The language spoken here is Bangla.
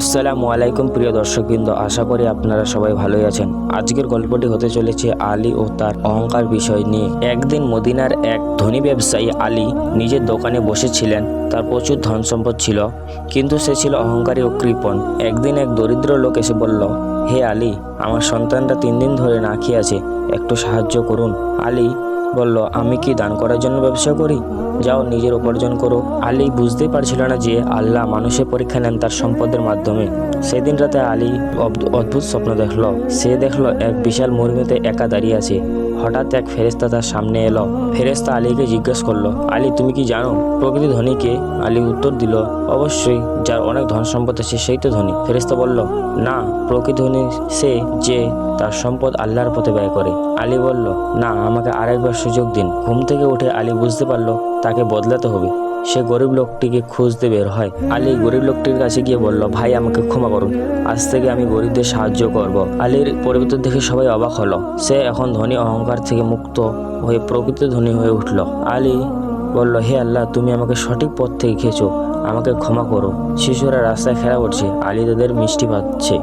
আসসালামু আলাইকুম প্রিয় দর্শকবৃন্দ, আশা করি আপনারা সবাই ভালোই আছেন। আজকের গল্পটি হতে চলেছে আলী ও তার অহংকার বিষয় নিয়ে। একদিন মদিনার এক ধনী ব্যবসায়ী আলী নিজের দোকানে বসেছিলেন, তার প্রচুর ধন সম্পদ ছিল, কিন্তু সে ছিল অহংকারী ও কৃপণ। একদিন এক দরিদ্র লোক এসে বলল, হে আলী, আমার সন্তানটা তিন দিন ধরে না খেয়ে আছে, একটু সাহায্য করুন। আলী বলল, আমি কি দান করার জন্য ব্যবসা করি? যাও নিজের উপার্জন করো। আলী বুঝতে পারছিল না যে আল্লাহ মানুষের পরীক্ষা নেন তার সম্পদের মাধ্যমে। সেদিন রাতে আলী অদ্ভুত স্বপ্ন দেখল। সে দেখল এক বিশাল মরুমিতে একা দাঁড়িয়ে আছে। হঠাৎ এক ফেরেস্তা তার সামনে এলো। ফেরেস্তা আলীকে জিজ্ঞেস করল, আলী, তুমি কি জানো প্রকৃতি ধনীকে আলী উত্তর দিল, অবশ্যই, যার অনেক ধন সম্পদ আছে সেই তো ধনী। ফেরেস্তা বলল, না, প্রকৃতি ধনী সে যে তার সম্পদ আল্লাহর পথে ব্যয় করে। আলী বলল, না, আমাকে আরেকবার সুযোগ দিন। ঘুম থেকে উঠে আলী বুঝতে পারল, তাকে বদলাতে হবে। সে গরিব লোকটিকে খুঁজতে বের হয়। আলী গরিব লোকটির কাছে গিয়ে বলল, ভাই, আমাকে ক্ষমা করুন। আজ থেকে আমি গরিবদের সাহায্য করব। আলীর পরিবর্তন দেখে সবাই অবাক হলো। সে এখন ধনী অহংকার থেকে মুক্ত হয়ে প্রকৃত ধনী হয়ে উঠল। আলী বলল, হে আল্লাহ, তুমি আমাকে সঠিক পথ থেকে খেয়েছো। আমাকে ক্ষমা করো। শিশুরা রাস্তায় খেলা করছে। আলী তাদের মিষ্টি পাচ্ছে।